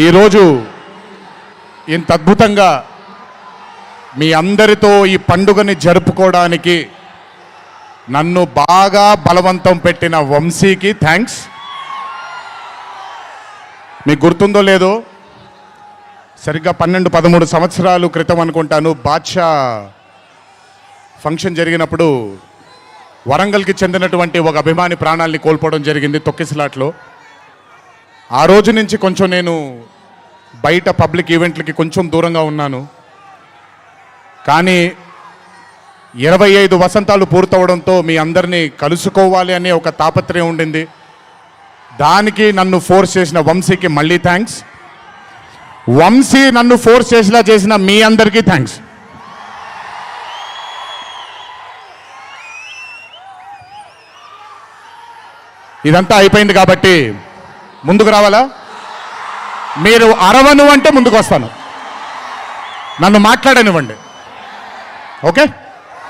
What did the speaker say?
ఈరోజు ఇంత అద్భుతంగా మీ అందరితో ఈ పండుగని జరుపుకోవడానికి నన్ను బాగా బలవంతం పెట్టిన వంశీకి థ్యాంక్స్ మీకు గుర్తుందో లేదో సరిగ్గా పన్నెండు పదమూడు సంవత్సరాలు క్రితం అనుకుంటాను. బాద్షా ఫంక్షన్ జరిగినప్పుడు వరంగల్కి చెందినటువంటి ఒక అభిమాని ప్రాణాల్ని కోల్పోవడం జరిగింది తొక్కిసలాట్లో. ఆ రోజు నుంచి కొంచెం నేను బయట పబ్లిక్ ఈవెంట్లకి కొంచెం దూరంగా ఉన్నాను. కానీ ఇరవై ఐదు వసంతాలు పూర్తవడంతో మీ అందరినీ కలుసుకోవాలి అనే ఒక తాపత్రయం ఉండింది. దానికి నన్ను ఫోర్స్ చేసిన వంశీకి మళ్ళీ థ్యాంక్స్. వంశీ నన్ను ఫోర్స్ చేసేలా చేసిన మీ అందరికీ థ్యాంక్స్. ఇదంతా అయిపోయింది కాబట్టి ముందుకు రావాలా? మీరు అరవను అంటే ముందుకు వస్తాను. నన్ను మాట్లాడనివ్వండి. ఓకే?